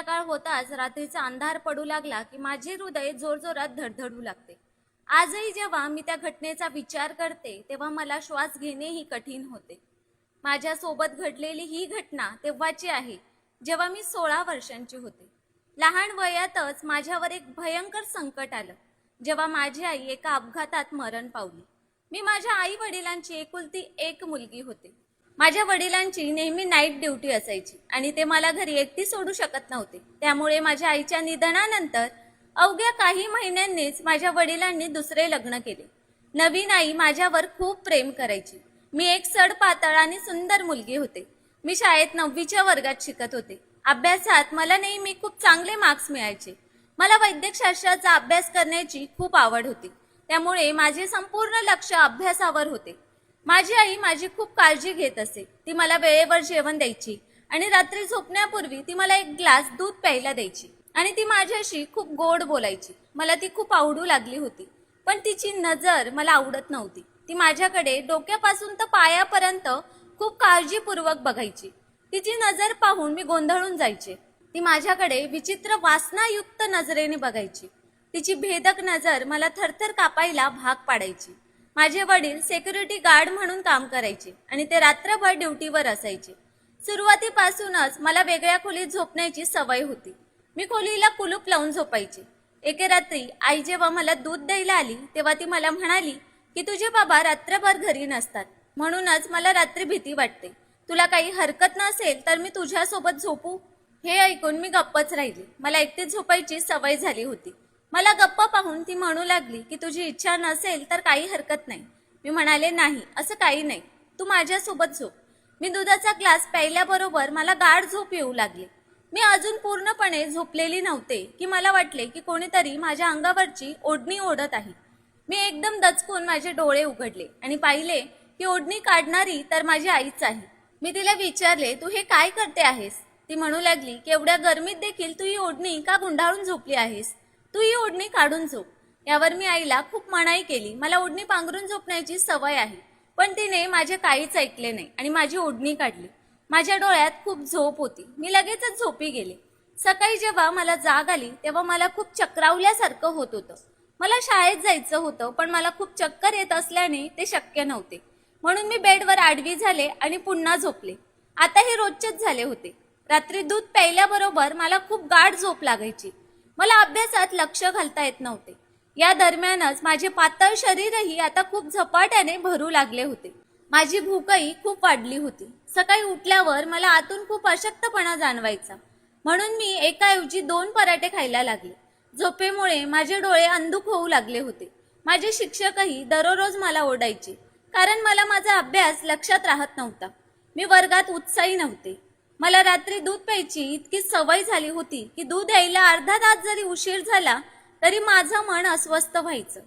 संध्याकाळ होताच रात्रीचा अंधार पडू लागला की माझे हृदय जोरजोरात धडधडू लागते. आजही जेव्हा मी त्या घटनेचा विचार करते तेव्हा मला श्वास घेणेही कठीण होते. माझ्यासोबत घडलेली ही घटना तेव्हाची आहे जेव्हा मी सोळा वर्षांची होते. लहान वयातच माझ्यावर एक भयंकर संकट आलं जेव्हा माझी आई एका अपघातात मरण पावली. मी माझ्या आई वडिलांची एकुलती एक मुलगी होते. माझ्या वडिलांची नेहमी नाईट ड्युटी असायची आणि ते मला घरी एकटी सोडू शकत नव्हते. त्यामुळे माझ्या आईच्या निधनानंतर अवघ्या काही महिन्यांनीच माझ्या वडिलांनी दुसरे लग्न केले. नवीन आई माझ्यावर खूप प्रेम करायची. मी एक सडपातळ आणि सुंदर मुलगी होते. मी शाळेत नववीच्या वर्गात शिकत होते. अभ्यासात मला नेहमी खूप चांगले मार्क्स मिळायचे. मला वैद्यकशास्त्राचा अभ्यास करण्याची खूप आवड होती. त्यामुळे माझे संपूर्ण लक्ष अभ्यासावर होते. माझी आई माझी खूप काळजी घेत असे. ती मला वेळेवर जेवण द्यायची आणि रात्री झोपण्यापूर्वी ती मला एक ग्लास दूध प्यायला द्यायची आणि ती माझ्याशी खूप गोड बोलायची. मला ती खूप आवडू लागली होती. पण तिची नजर मला आवडत नव्हती. ती माझ्याकडे डोक्यापासून तर पायापर्यंत खूप काळजीपूर्वक बघायची. तिची नजर पाहून मी गोंधळून जायचे. ती माझ्याकडे विचित्र वासनायुक्त नजरेने बघायची. तिची भेदक नजर मला थरथर कापायला भाग पाडायची. माझे वडील सेक्युरिटी गार्ड म्हणून काम करायचे आणि ते रात्रभर ड्युटीवर असायचे. सुरुवातीपासूनच मला वेगळ्या खोलीत झोपण्याची सवय होती. मी खोलीला कुलूप लावून झोपायचे. एके रात्री आई जेव्हा मला दूध द्यायला आली तेव्हा ती मला म्हणाली की तुझे बाबा रात्रभर घरी नसतात. म्हणूनच मला रात्री भीती वाटते. तुला काही हरकत नसेल तर मी तुझ्यासोबत झोपू. हे ऐकून मी गप्पच राहिली. मला एकटीच झोपायची सवय झाली होती. मला गप्प पाहून ती म्हणू लागली की तुझी इच्छा नसेल तर काही हरकत नाही. मी म्हणाले नाही असं काही नाही. तू माझ्यासोबत झोप. मी दुधाचा ग्लास प्यायल्याबरोबर मला गाढ झोप येऊ लागली. मी अजून पूर्णपणे झोपलेली नव्हते की मला वाटले की कोणीतरी माझ्या अंगावरची ओढणी ओढत आहे. मी एकदम दचकून माझे डोळे उघडले आणि पाहिले की ओढणी काढणारी तर माझी आईच आहे. मी तिला विचारले तू हे काय करते आहेस? ती म्हणू लागली की एवढ्या गर्मीत देखील तू ही ओढणी का गुंडाळून झोपली आहेस? तू ही ओढणी काढून झोप. यावर मी आईला खूप मनाई केली. मला ओढणी पांघरून झोपण्याची सवय आहे. पण तिने माझे काहीच ऐकले नाही आणि माझी ओढणी काढली. माझ्या डोळ्यात खूप झोप होती. मी लगेचच झोपी गेले. सकाळी जेव्हा मला जाग आली तेव्हा मला खूप चक्रावल्यासारखं होत होतं. मला शाळेत जायचं होतं पण मला खूप चक्कर येत असल्याने ते शक्य नव्हते. म्हणून मी बेडवर आडवी झाले आणि पुन्हा झोपले. आता हे रोजचेच झाले होते. रात्री दूध प्यायल्याबरोबर मला खूप गाढ झोप लागायची. मला अभ्यासात लक्ष घालता येत नव्हते. या दरम्यानच माझे पातळ शरीरही आता खूप झपाट्याने भरू लागले होते. माझी भूकही खूप वाढली होती. सकाळी उठल्यावर मला आतून खूप अशक्तपणा जाणवायचा. म्हणून मी एकाऐवजी दोन पराठे खायला लागले. झोपेमुळे माझे डोळे अंधुक होऊ लागले होते. माझे शिक्षकही दररोज मला ओढायचे कारण मला माझा अभ्यास लक्षात राहत नव्हता. मी वर्गात उत्साही नव्हते. मला रात्री दूध प्यायची इतकी सवय झाली होती की दूध यायला अर्धा तास जरी उशीर झाला तरी माझं मन अस्वस्थ व्हायचं.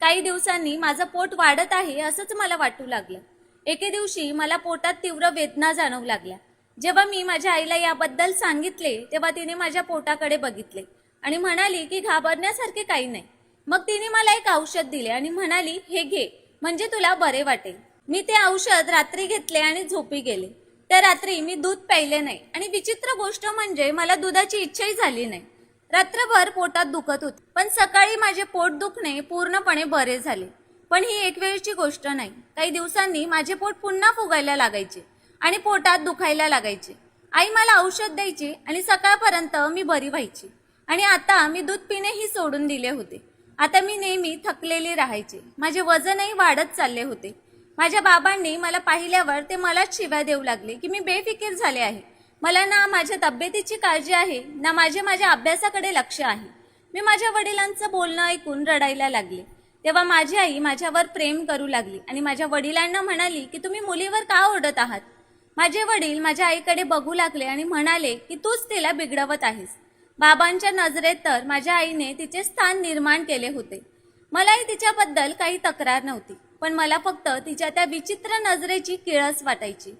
काही दिवसांनी माझं पोट वाढत आहे असंच मला वाटू लागलं. एके दिवशी मला पोटात तीव्र वेदना जाणवू लागल्या. जेव्हा मी माझ्या आईला याबद्दल सांगितले तेव्हा तिने माझ्या पोटाकडे बघितले आणि म्हणाली की घाबरण्यासारखे काही नाही. मग तिने मला एक औषध दिले आणि म्हणाली हे घे म्हणजे तुला बरे वाटेल. मी ते औषध रात्री घेतले आणि झोपी गेले. त्या रात्री मी दूध प्यायले नाही. आणि विचित्र गोष्ट म्हणजे मला दुधाची इच्छाही झाली नाही. रात्रभर पोटात दुखत होते. पण सकाळी माझे पोट दुखणे पूर्णपणे बरे झाले. पण ही एक वेळची गोष्ट नाही. काही दिवसांनी माझे पोट पुन्हा फुगायला लागायचे आणि पोटात दुखायला लागायचे. आई मला औषध द्यायची आणि सकाळपर्यंत मी बरी व्हायची. आणि आता मी दूध पिणेही सोडून दिले होते. आता मी नेहमी थकलेली राहायचे. माझे वजनही वाढत चालले होते. माझ्या बाबांनी मला पाहिल्यावर ते मलाच शिव्या देऊ लागले की मी बेफिकीर झाले आहे. मला ना माझ्या तब्येतीची काळजी आहे ना माझे माझ्या अभ्यासाकडे लक्ष आहे. मी माझ्या वडिलांचं बोलणं ऐकून रडायला लागले. तेव्हा माझी आई माझ्यावर प्रेम करू लागली आणि माझ्या वडिलांना म्हणाली की तुम्ही मुलीवर का ओरडत आहात? माझे वडील माझ्या आईकडे बघू लागले आणि म्हणाले की तूच तिला बिघडवत आहेस. बाबांच्या नजरेत तर माझ्या आईने तिचे स्थान निर्माण केले होते. मलाही तिच्याबद्दल काही तक्रार नव्हती. पण मला फक्त तिच्या त्या विचित्र नजरेची किळस वाटायची.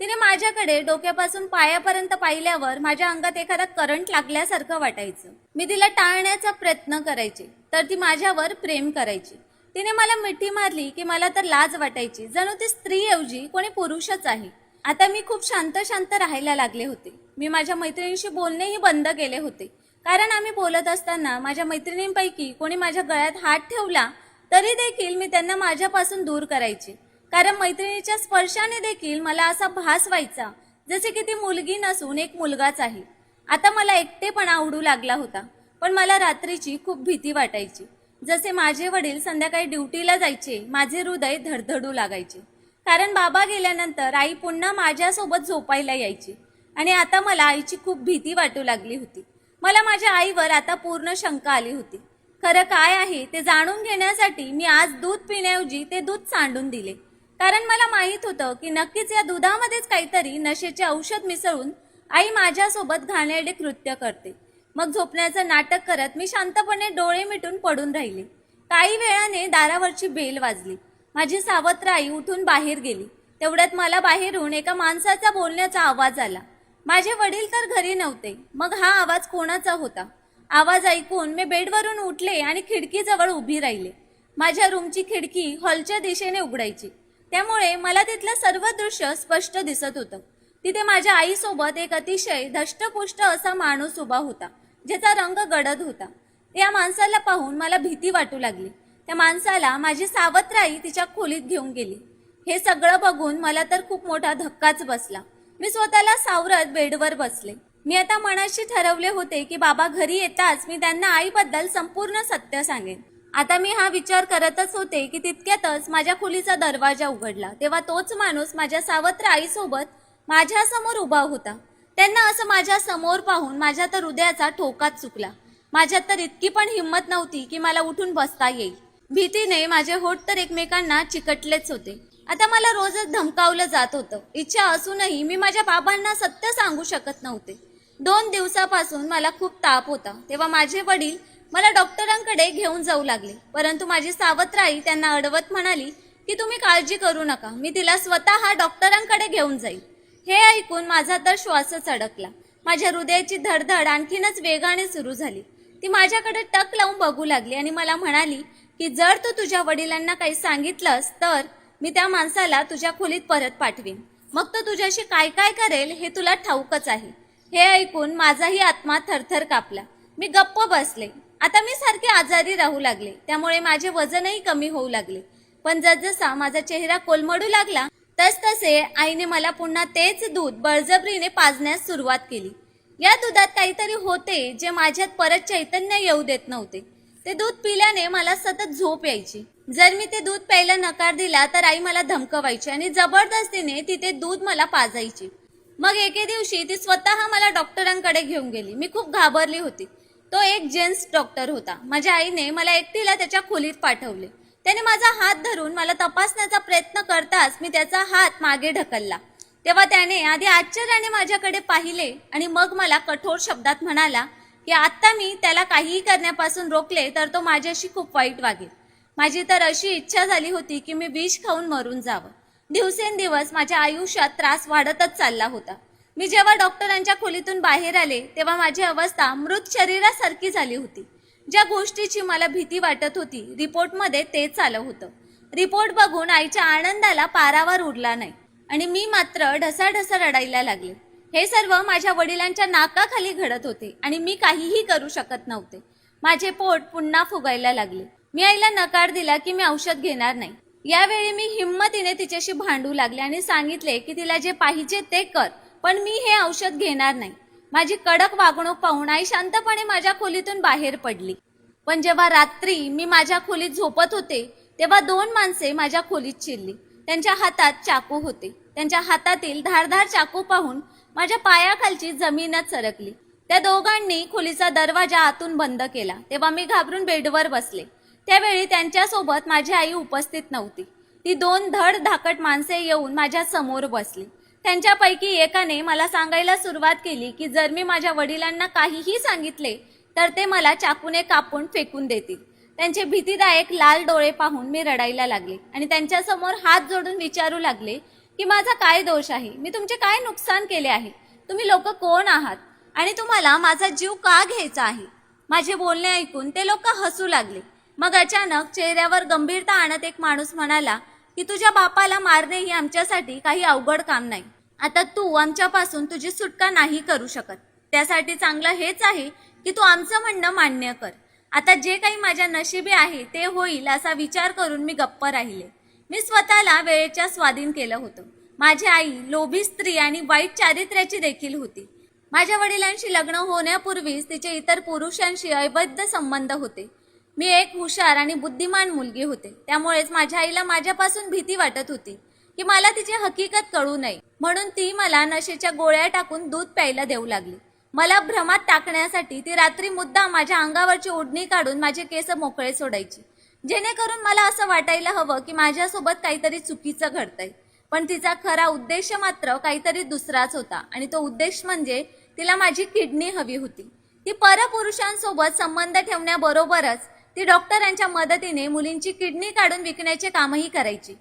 तिने माझ्याकडे डोक्यापासून पायापर्यंत पाहिल्यावर माझ्या अंगात एखादा करंट लागल्यासारखं वाटायचं. मी तिला टाळण्याचा प्रयत्न करायचे तर ती माझ्यावर प्रेम करायची. तिने मला मिठी मारली की मला तर लाज वाटायची जणू ती स्त्रीऐवजी कोणी पुरुषच आहे. आता मी खूप शांत शांत राहायला लागले होते. मी माझ्या मैत्रिणीशी बोलणेही बंद केले होते. कारण आम्ही बोलत असताना माझ्या मैत्रिणींपैकी कोणी माझ्या गळ्यात हात ठेवला तरी देखील मी त्यांना माझ्यापासून दूर करायचे. कारण मैत्रिणीच्या स्पर्शाने देखील मला असा भास व्हायचा जसे की ती मुलगी नसून एक मुलगाच आहे. आता मला एकटेपणा आवडू लागला होता पण मला रात्रीची खूप भीती वाटायची. जसे माझे वडील संध्याकाळी ड्युटीला जायचे माझे हृदय धडधडू लागायचे. कारण बाबा गेल्यानंतर आई पुन्हा माझ्यासोबत झोपायला यायची आणि आता मला आईची खूप भीती वाटू लागली होती. मला माझ्या आईवर आता पूर्ण शंका आली होती. खरं काय आहे ते जाणून घेण्यासाठी मी आज दूध पिण्याऐवजी ते दूध सांडून दिले. कारण मला माहीत होतं की नक्कीच या दुधामध्येच काहीतरी नशेचे औषध मिसळून आई माझ्यासोबत घाणेरडे कृत्य करते. मग झोपण्याचं नाटक करत मी शांतपणे डोळे मिटून पडून राहिले. काही वेळाने दारावरची बेल वाजली. माझी सावत्र आई उठून बाहेर गेली. तेवढ्यात मला बाहेरून एका माणसाचा बोलण्याचा आवाज आला. माझे वडील तर घरी नव्हते. मग हा आवाज कोणाचा होता? आवाज ऐकून मी बेडवरून उठले आणि खिडकीजवळ उभी राहिले. माझ्या रूमची खिडकी हॉलच्या दिशेने उघडायची. त्यामुळे मला तिथलं सर्व दृश्य स्पष्ट दिसत होतं. तिथे माझ्या आईसोबत एक अतिशय धष्टपुष्ट असा माणूस उभा होता ज्याचा रंग गडद होता. त्या माणसाला पाहून मला भीती वाटू लागली. त्या माणसाला माझी सावत्र आई तिच्या खोलीत घेऊन गेली. हे सगळं बघून मला तर खूप मोठा धक्काच बसला. मी स्वतःला सावरत बेडवर बसले. मी आता मनाशी ठरवले होते की बाबा घरी येताच मी त्यांना आईबद्दल संपूर्ण सत्य सांगेन. आता मी हा विचार करतच होते की तितक्यातच माझ्या खोलीचा दरवाजा उघडला. तेव्हा तोच माणूस माझ्या सावत्र आईसोबत माझ्यासमोर उभा होता. त्यांना असं माझ्यासमोर पाहून माझ्या तर हृदयाचा ठोकाच चुकला. माझ्यात तर इतकी पण हिंमत नव्हती की मला उठून बसता येईल. भीतीने माझे होठ तर एकमेकांना चिकटलेच होते. आता मला रोजच धमकावलं जात होतं. इच्छा असूनही मी माझ्या बाबांना सत्य सांगू शकत नव्हते. दोन दिवसापासून मला खूप ताप होता. तेव्हा माझे वडील मला डॉक्टरांकडे घेऊन जाऊ लागले. परंतु माझी सावत्र आई त्यांना अडवत म्हणाली की तुम्ही काळजी करू नका. मी तिला स्वतः डॉक्टरांकडे घेऊन जाईल हे ऐकून माझा तर श्वासच अडकला. माझ्या हृदयाची धडधड आणखीनच वेगाने सुरू झाली. ती माझ्याकडे टक लावून बघू लागली आणि मला म्हणाली की जर तू तुझ्या वडिलांना काही सांगितलंस तर मी त्या माणसाला तुझ्या खोलीत परत पाठवीन. मग तो तुझ्याशी काय काय करेल हे तुला ठाऊकच आहे. हे ऐकून माझाही आत्मा थरथर कापला. मी गप्प बसले. आता मी सारखे आजारी राहू लागले. त्यामुळे माझे वजनही कमी होऊ लागले. पण जसजसा माझा चेहरा कोलमडू लागला तसतसे आईने मला पुन्हा तेच दूध बळजबरीने पाजण्यास सुरुवात केली. या दुधात काहीतरी होते जे माझ्यात परत चैतन्य येऊ देत नव्हते. ते दूध पिल्याने मला सतत झोप यायची. जर मी ते दूध प्यायला नकार दिला तर आई मला धमकवायची आणि जबरदस्तीने तिथे दूध मला पाजायची. मग एके दिवशी ती स्वतः मला डॉक्टरांकडे घेऊन गेली. मी खूप घाबरली होती. तो एक जेन्ट्स डॉक्टर होता. माझ्या आईने मला एकटीला त्याच्या खोलीत पाठवले. त्याने माझा हात धरून मला तपासण्याचा प्रयत्न करताच मी त्याचा हात मागे ढकलला. तेव्हा त्याने आधी आश्चर्याने माझ्याकडे पाहिले आणि मग मला कठोर शब्दात म्हणाला की आत्ता मी त्याला काहीही करण्यापासून रोखले तर तो माझ्याशी खूप वाईट वागेल. माझी तर अशी इच्छा झाली होती की मी विष खाऊन मरून जावं. दिवसेंदिवस माझ्या आयुष्यात त्रास वाढतच चालला होता. मी जेव्हा डॉक्टरांच्या खोलीतून बाहेर आले तेव्हा माझी अवस्था मृत शरीरासारखी झाली होती. ज्या गोष्टीची मला भीती वाटत होती रिपोर्टमध्ये तेच आलं होतं. रिपोर्ट बघून आईच्या आनंदाला पारावर उरला नाही आणि मी मात्र ढसाढसा रडायला लागले. हे सर्व माझ्या वडिलांच्या नाकाखाली घडत होते आणि मी काहीही करू शकत नव्हते. माझे पोट पुन्हा फुगायला लागले. मी आईला नकार दिला की मी औषध घेणार नाही. यावेळी मी हिंमतीने तिच्याशी भांडू लागले आणि सांगितले की तिला जे पाहिजे ते कर पण मी हे औषध घेणार नाही. माझी कडक वागणूक पाहून आई शांतपणे माझ्या खोलीतून बाहेर पडली. पण जेव्हा रात्री मी माझ्या खोलीत झोपत होते तेव्हा दोन माणसे माझ्या खोलीत शिरली त्यांच्या हातात चाकू होते. त्यांच्या हातातील धारधार चाकू पाहून माझ्या पायाखालची जमीनच सरकली. त्या दोघांनी खोलीचा दरवाजा आतून बंद केला. तेव्हा मी घाबरून बेडवर बसले. त्यावेळी त्यांच्यासोबत माझी आई उपस्थित नव्हती. ती दोन धड धाकट माणसे येऊन माझ्यासमोर बसली. त्यांच्यापैकी एकाने मला सांगायला सुरुवात केली की जर मी माझ्या वडिलांना काहीही सांगितले तर ते मला चाकूने कापून फेकून देतील. त्यांचे भीतीदायक लाल डोळे पाहून मी रडायला लागले आणि त्यांच्यासमोर हात जोडून विचारू लागले की माझा काय दोष आहे? मी तुमचे काय नुकसान केले आहे? तुम्ही लोक कोण आहात? आणि तुम्हाला माझा जीव का घ्यायचा आहे? माझे बोलणे ऐकून ते लोक हसू लागले. मग अचानक चेहऱ्यावर गंभीरता आणत एक माणूस म्हणाला की तुझ्या बापाला मारणे ही आमच्यासाठी काही अवघड काम नाही. आता तू आमच्यापासून तुझी सुटका नाही करू शकत. त्यासाठी चांगलं हेच आहे की तू आमचं म्हणणं मान्य कर. आता जे काही माझ्या नशिबी आहे ते होईल असा विचार करून मी गप्प राहिले. मी स्वतःला वेळेच्या स्वाधीन केलं होतं. माझी आई लोभी स्त्री आणि वाईट चारित्र्याची देखील होती. माझ्या वडिलांशी लग्न होण्यापूर्वीच तिचे इतर पुरुषांशी ऐबद्ध संबंध होते. मी एक हुशार आणि बुद्धिमान मुलगी होते. त्यामुळेच माझ्या आईला माझ्यापासून भीती वाटत होती की मला तिची हकीकत कळू नये. म्हणून ती मला नशेच्या गोळ्या टाकून दूध प्यायला देऊ लागली. मला भ्रमात टाकण्यासाठी ती रात्री मुद्दा माझ्या अंगावरची ओढणी काढून माझे केस मोकळे सोडायची. जेणेकरून मला असं वाटायला हवं की माझ्यासोबत काहीतरी चुकीचं घडतंय. पण तिचा खरा उद्देश मात्र काहीतरी दुसराच होता आणि तो उद्देश म्हणजे तिला माझी किडनी हवी होती. ती परपुरुषांसोबत संबंध ठेवण्याबरोबरच ती डॉक्टरांच्या मदतीने मुलींची किडनी काढून विकण्याचे कामही करायची.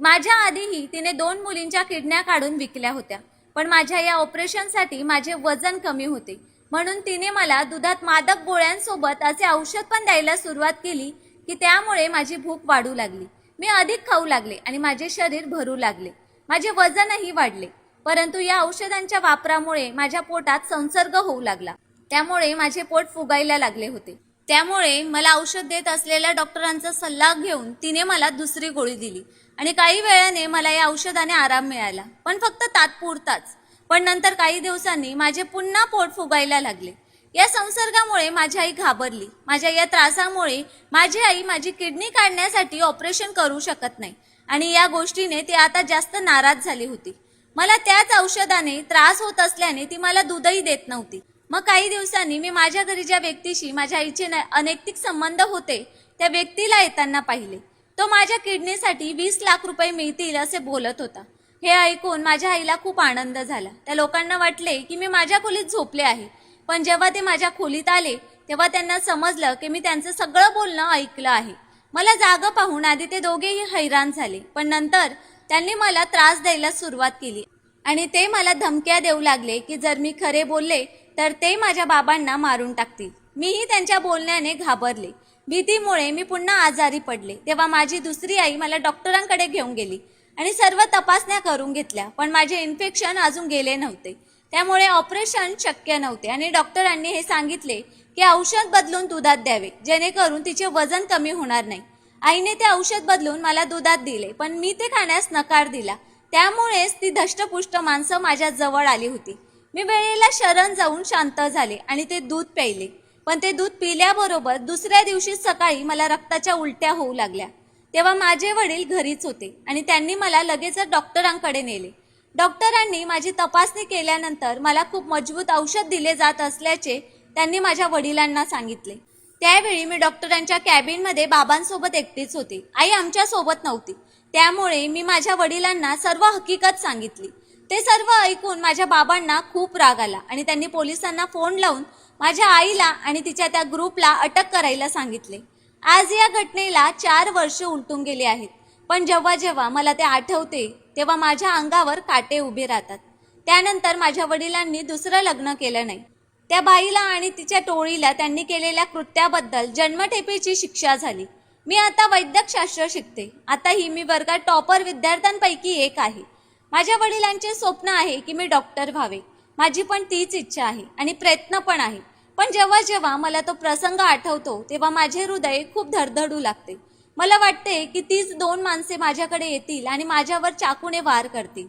माझ्या आधीही तिने दोन मुलींच्या किडन्या काढून विकल्या होत्या. पण माझ्या या ऑपरेशनसाठी माझे वजन कमी होते. म्हणून तिने मला दुधात मादक गोळ्यांसोबत असे औषध पण द्यायला सुरुवात केली की त्यामुळे माझी भूक वाढू लागली. मी अधिक खाऊ लागले आणि माझे शरीर भरू लागले. माझे वजनही वाढले. परंतु या औषधांच्या वापरामुळे माझ्या पोटात संसर्ग होऊ लागला. त्यामुळे माझे पोट फुगायला लागले होते. त्यामुळे मला औषध देत असलेल्या डॉक्टरांचा सल्ला घेऊन तिने मला दुसरी गोळी दिली. आणि काही वेळाने मला या औषधाने आराम मिळाला. पण फक्त तात्पुरताच. पण नंतर काही दिवसांनी माझे पुन्हा पोट फुगायला लागले. या संसर्गामुळे माझी आई घाबरली. माझ्या या त्रासामुळे माझी आई माझी किडनी काढण्यासाठी ऑपरेशन करू शकत नाही. आणि या गोष्टीने ती आता जास्त नाराज झाली होती. मला त्याच औषधाने त्रास होत असल्याने ती मला दूधही देत नव्हती. मग काही दिवसांनी मी माझ्या घरी ज्या व्यक्तीशी माझ्या आईचे अनैतिक संबंध होते त्या व्यक्तीला येताना पाहिले. तो माझ्या किडनीसाठी वीस लाख रुपये मिळतील असे बोलत होता. हे ऐकून माझ्या आईला खूप आनंद झाला. त्या लोकांना वाटले की मी माझ्या खोलीत झोपले आहे. पण जेव्हा ते माझ्या खोलीत आले तेव्हा त्यांना समजलं की मी त्यांचं सगळं बोलणं ऐकलं आहे. मला जागं पाहून आधी ते दोघेही हैराण झाले पण नंतर त्यांनी मला त्रास द्यायला सुरुवात केली. आणि ते मला धमक्या देऊ लागले की जर मी खरे बोलले तर ते माझ्या बाबांना मारून टाकतील. मीही त्यांच्या बोलण्याने घाबरले. भीतीमुळे मी पुन्हा आजारी पडले. तेव्हा माझी दुसरी आई मला डॉक्टरांकडे घेऊन गेली आणि सर्व तपासण्या करून घेतल्या पण माझे इन्फेक्शन अजून गेले नव्हते. त्यामुळे ऑपरेशन शक्य नव्हते आणि डॉक्टरांनी हे सांगितले की औषध बदलून दुधात द्यावे जेणेकरून तिचे वजन कमी होणार नाही. आईने ते औषध बदलून मला दुधात दिले पण मी ते खाण्यास नकार दिला. त्यामुळेच ती धष्टपुष्ट माणसं माझ्या जवळ आली होती. मी वेळेला शरण जाऊन शांत झाले आणि ते दूध प्यायले. पण ते दूध पिल्याबरोबर दुसऱ्या दिवशी सकाळी मला रक्ताच्या उलट्या होऊ लागल्या. तेव्हा माझे वडील घरीच होते आणि त्यांनी मला लगेचच डॉक्टरांकडे नेले. डॉक्टरांनी माझी तपासणी केल्यानंतर मला खूप मजबूत औषध दिले जात असल्याचे त्यांनी माझ्या वडिलांना सांगितले. त्यावेळी मी डॉक्टरांच्या कॅबिनमध्ये बाबांसोबत एकटीच होते. आई आमच्यासोबत नव्हती. त्यामुळे मी माझ्या वडिलांना सर्व हकीकत सांगितली. ते सर्व ऐकून माझ्या बाबांना खूप राग आला आणि त्यांनी पोलिसांना फोन लावून माझ्या आईला आणि तिच्या त्या ग्रुपला अटक करायला सांगितले. आज या घटनेला चार वर्ष उलटून गेली आहेत. पण जेव्हा जेव्हा मला ते आठवते तेव्हा माझ्या अंगावर काटे उभे राहतात. त्यानंतर माझ्या वडिलांनी दुसरं लग्न केलं नाही. त्या बाईला आणि तिच्या टोळीला त्यांनी केलेल्या कृत्याबद्दल जन्मठेपेची शिक्षा झाली. मी आता वैद्यकशास्त्र शिकते. आता ही मी वर्गात टॉपर विद्यार्थ्यांपैकी एक आहे. माझ्या वडिलांचे स्वप्न आहे की मी डॉक्टर व्हावे. माझी पण तीच इच्छा आहे आणि प्रयत्न पण आहे. पण जेव्हा जेव्हा मला तो प्रसंग आठवतो तेव्हा माझे हृदय खूप धडधडू लागते. मला वाटते की तीच दोन माणसे माझ्याकडे येतील आणि माझ्यावर चाकूने वार करतील.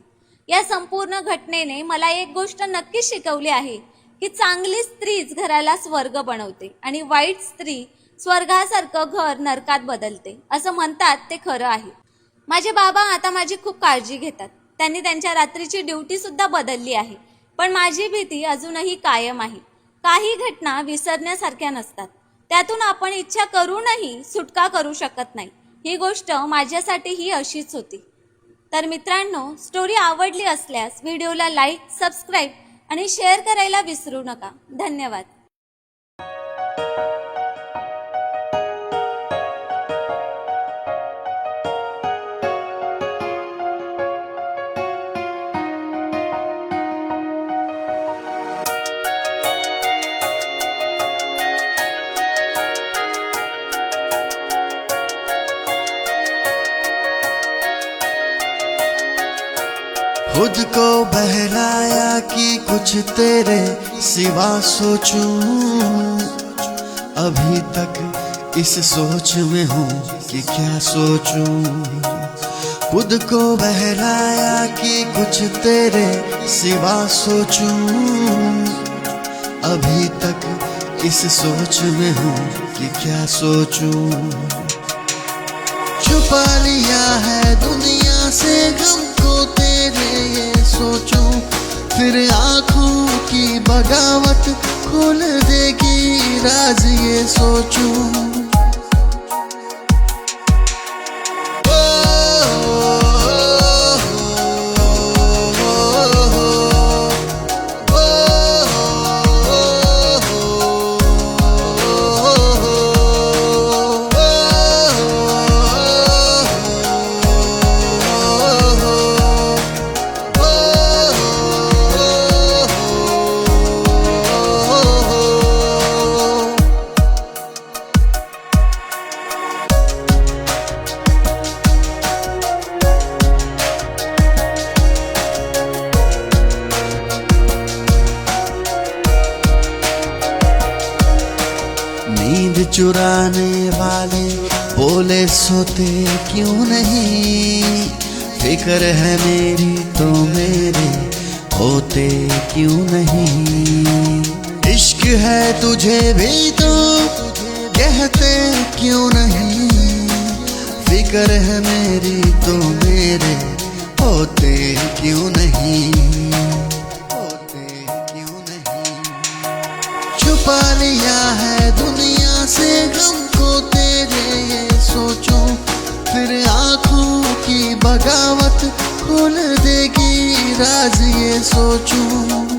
या संपूर्ण घटनेने मला एक गोष्ट नक्कीच शिकवली आहे की चांगली स्त्रीच घराला स्वर्ग बनवते आणि वाईट स्त्री स्वर्गासारखं घर नरकात बदलते असं म्हणतात ते खरं आहे. माझे बाबा आता माझी खूप काळजी घेतात. त्यांनी त्यांच्या रात्रीची ड्युटी सुद्धा बदलली आहे. पण माझी भीती अजूनही कायम आहे. काही घटना विसरण्यासारख्या नसतात. त्यातून आपण इच्छा करूनही सुटका करू शकत नाही. ही गोष्ट माझ्यासाठी ही अशीच होती. तर मित्रांनो स्टोरी आवडली असल्यास व्हिडिओला लाईक सबस्क्राईब आणि शेअर करायला विसरू नका. धन्यवाद. खुद को बहलाया कि कुछ तेरे सिवा सोचूं। अभी तक इस सोच में हूँ कि क्या सोचूं। खुद को बहलाया कि कुछ तेरे सिवा सोचूं। अभी तक इस सोच में हूँ कि क्या सोचूं। छुपा लिया है दुनिया से गम सोचूं फिर आंखों की बगावत खोल देगी राज ये सोचूं। होते क्यों नहीं? इश्क है तुझे भी तो कहते क्यों नहीं? फ़िक्र है मेरी तो मेरे होते क्यों नहीं? होते क्यों नहीं? छुपा लिया है दुनिया से गम को तेरे, ये सोचो फिर आँखों की बगावत खोल देगी राज ये सोचूं।